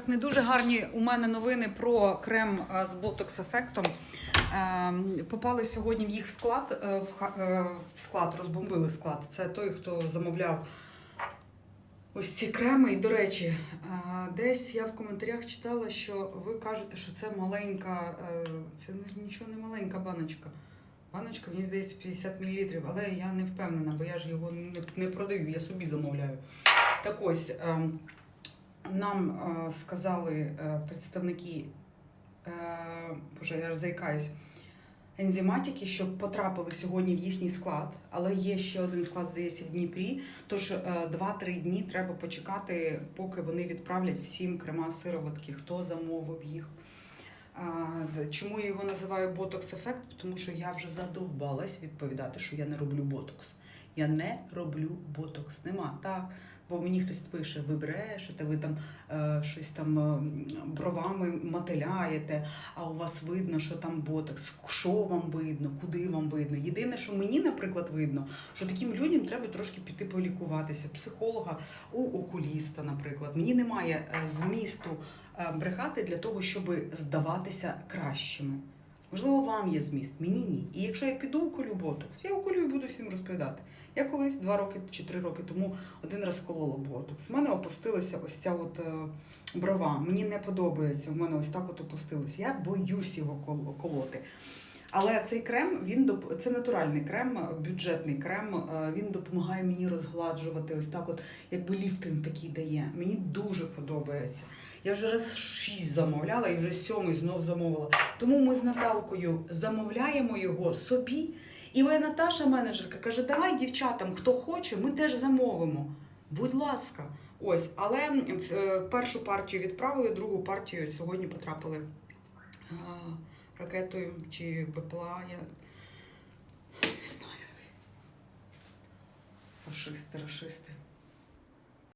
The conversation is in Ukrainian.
Так, не дуже гарні у мене новини про крем е, з ботокс ефектом. Ем, Попали сьогодні в їх склад, е, е, в склад, розбомбили склад. Це той, хто замовляв ось ці креми. І, до речі, десь я в коментарях читала, що ви кажете, що це маленька, це нічого не маленька баночка. Баночка, мені здається, 50 мл, але я не впевнена, бо я ж його не, не продаю, я собі замовляю. Так ось, ем, нам е, сказали е, представники, е, боже, я заїкаюсь, ензиматики, що потрапили сьогодні в їхній склад, але є ще один склад, здається, в Дніпрі. Тож е, 2-3 дні треба почекати, поки вони відправлять всім крема сироватки, хто замовив їх. Чому я його називаю ботокс ефект? Тому що я вже задовбалась відповідати, що я не роблю ботокс. Я не роблю ботокс. Нема так. Бо мені хтось пише, ви брешете, ви там е, щось там е, бровами мотиляєте, а у вас видно, що там ботокс. Що вам видно, куди вам видно? Єдине, що мені, наприклад, видно, що таким людям треба трошки піти полікуватися. Психолога у окуліста, наприклад. Мені немає е, змісту е, брехати для того, щоб здаватися кращими. Можливо, вам є зміст, мені ні. І якщо я піду уколю ботокс, я уколю і буду всім розповідати. Я колись два роки чи три роки тому один раз колола ботокс. У мене опустилася ось ця от е, брова. Мені не подобається. У мене ось так от опустилося. Я боюсь його кол- колоти. Але цей крем він доп... це натуральний крем, бюджетний крем. е, Він допомагає мені розгладжувати ось так, от якби ліфтинг такий дає. Мені дуже подобається. Я вже раз шість замовляла і вже сьомий знов замовила. Тому ми з Наталкою замовляємо його собі. І моя Наташа, менеджерка, каже: давай дівчатам, хто хоче, ми теж замовимо. Будь ласка, ось, але е, першу партію відправили, другу партію сьогодні потрапили е, ракетою чи БПЛА. Я не знаю. Фашисти, рашисти.